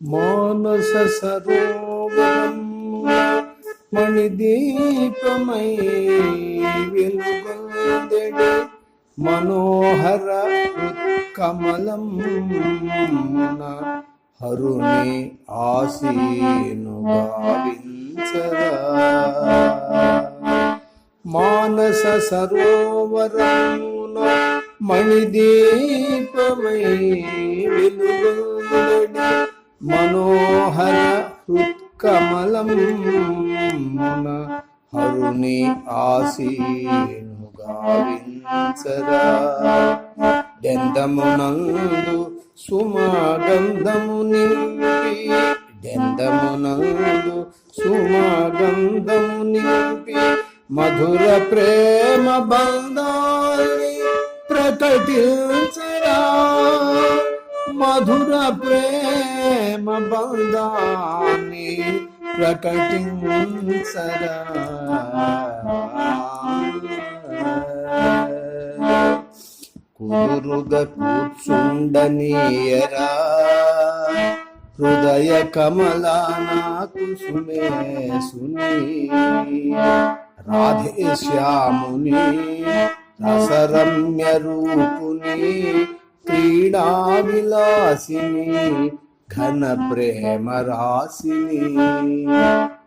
మానస సరోవరం మణిదీపమై వెలుగొందెడు మనోహర కమలం హరుణి ఆసీను గావించరా మానస సరోవరమున మణిదీపమై వెలుగొందెడు. మనోహర హృత్కమలం హరుని ఆసీను గావించరా డెందమునందు సుమగంధము నింపి డెందమునందు సుమగంధము నింపి మధుర ప్రేమ బంధాన్ని ప్రకటించ బంధాన్ని ప్రకటించరా. కుదురుగ కూర్చుండనీయరా. హృదయ కమల నాకు సుమే సుని. రాధే శ్యాముని రసరమ్య రూపుని క్రీడా విలాసిని ఘన ప్రేమ రాసిని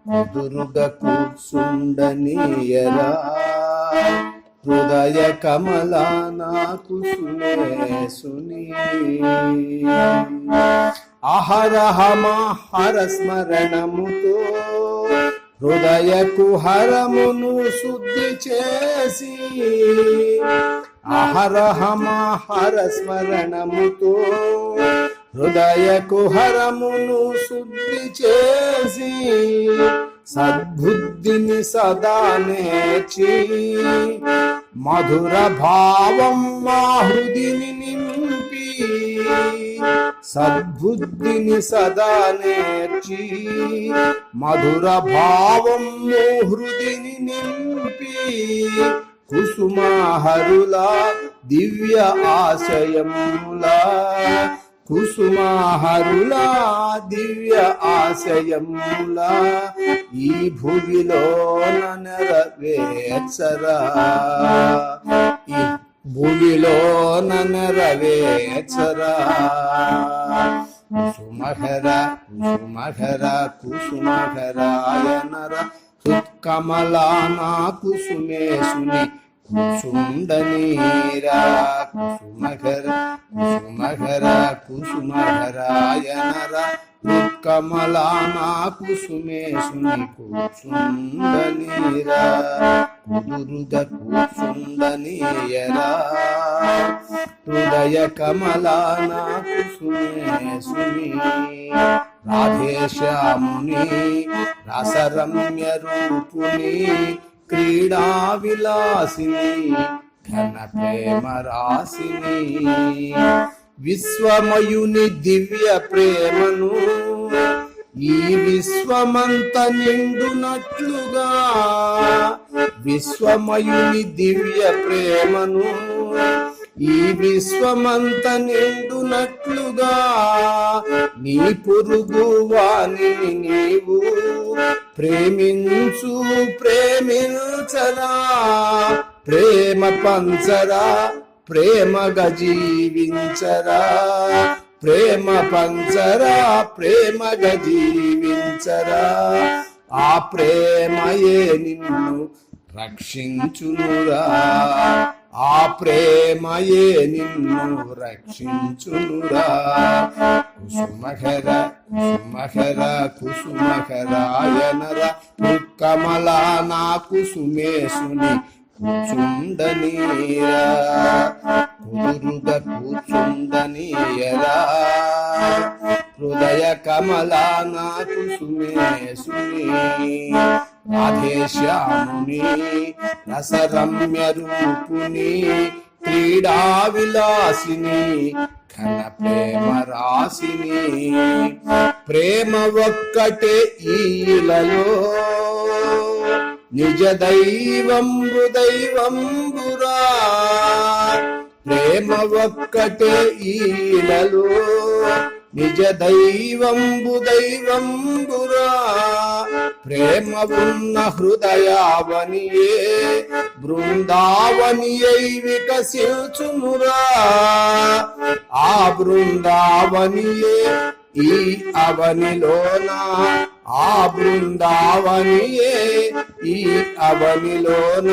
కుదురుగ కూర్చుండనీయరా హృదయ కమలా నాకు సుని అహరహమహర స్మరణముతో హృదయ కుహరమును శుద్ధి చేసి అహరహమహర స్మరణముతో హృదయ కుహరమును శుద్ధి చేసి సద్బుద్ధిని సదా నేర్చి మధుర భావం మా హృదిని నింపి సద్బుద్ధిని సదా నేర్చి మధుర భావం మో హృదిని నింపి కుసుమాహరుల దివ్య ఆశయములా కుసుమహరుల దివ్య ఆశయముల ఈ భువిలో నెరవేర్చరా ఈ భూమిలో నెరవేర్చరా కుసుమహర కుసుమహర కుసుమహరాయనర కుసుమే సుని కుసుండనీరా కుసుమహర కుసుమఘర కుసుమఘరాయనర కమలానా కుసుమేశుని కూర్చుండనీరా కుదురుగ కూర్చుండనీయరా హృదయ కమలానా కుసుమేశుని రాధేశ్యాముని రసరమ్య రూపుని క్రీడా విలాసిని ఘన ప్రేమ రాసిని విశ్వమయుని దివ్య ప్రేమను ఈ విశ్వమంత నిండునట్లుగా విశ్వమయుని దివ్య ప్రేమను ఈ విశ్వమంత నిండునట్లుగా నీ పొరుగు వాణిని నీవు ప్రేమించు ప్రేమించరా ప్రేమ పంచరా? ప్రేమగా జీవించరా ప్రేమ పంచరా? ప్రేమగా జీవించరా ఆ ప్రేమయే నిన్ను రక్షించునురా. ఆ ప్రేమయే నిన్ను రక్షించునురా. కుసుమహర కుసుమహర కుసుమహరాయనర కమలా నా కుసుమేశుని కూర్చుండనీరా కుదురుగా కూర్చుండనీయరా హృదయ కమలా నా కుసుమేశుని రాధేశ్యాముని రసరమ్య రూపుని క్రీడా విలాసిని ఘన ప్రేమ రాసిని ప్రేమ ఒక్కటే ఈలలో నిజ దైవంబు దైవంబురా. ప్రేమ ఒక్కటే ఈలలో నిజ దైవంబు దైవంబురా. ప్రేమ ఉన్న హృదయావనియే బృందావనియై వికసించునురా ఆ బృందావనియే ఈ అవనిలోన ఆ బృందావనియే. ఈ అవనిలోన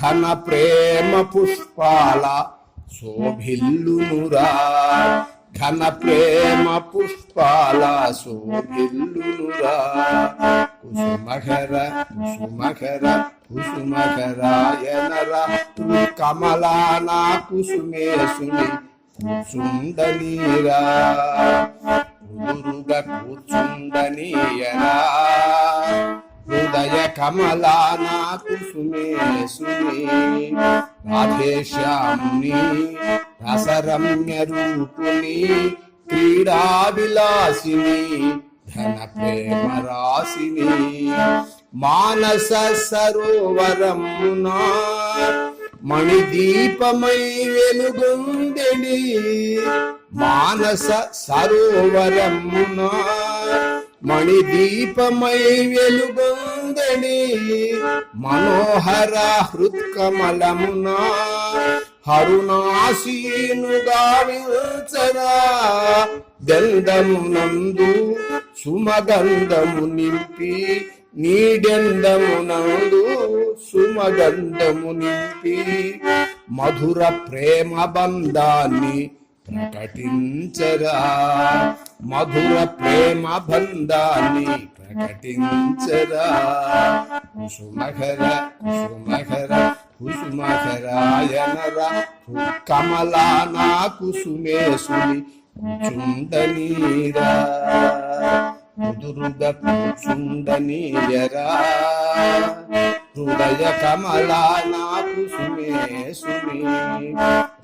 ఘన ప్రేమ పుష్పాల శోభిల్లునురా. ఘన ప్రేమ పుష్పాల శోభిల్లునురా. కుసుమకర కుసుమకర కుసుమకరాయనర కమలానా కుసుమేశుని సుందరీరా గురుగా కూర్చుండనీయరా హృదయ కమలానా సుమే రాధేశ్యాముని రసరమ్య రూపుని క్రీడా విలాసిని ధన ప్రేమ రాశిని. మానస సరోవరమునా మణిదీపమై వెలుగొందెడి మానస సరోవరమునా మణిదీపమై వెలుగొందని మనోహర హృత్కమలమునా హరుణాసీనుగా విల్చరా గంధమునందు సుమగంధము నింపి నీడెండమునందు సుమగంధము నింపి మధుర ప్రేమ బంధాన్ని ప్రకటించరా మధుర ప్రేమ బంధాన్ని ప్రకటించరా? కుసుమహర కుసుమకర కుసుమకరాయనర కమలానా కుసుమేశుని చుండనీరా కుదురుగా కూర్చుండనీయరా. హృదయ కమలానాకు సుమే సుమే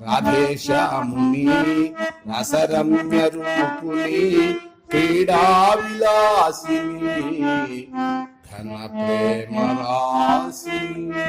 రాధేశ్యాముని రసరమ్య రూపుని క్రీడా విలాసిని ఘన ప్రేమ రాశిని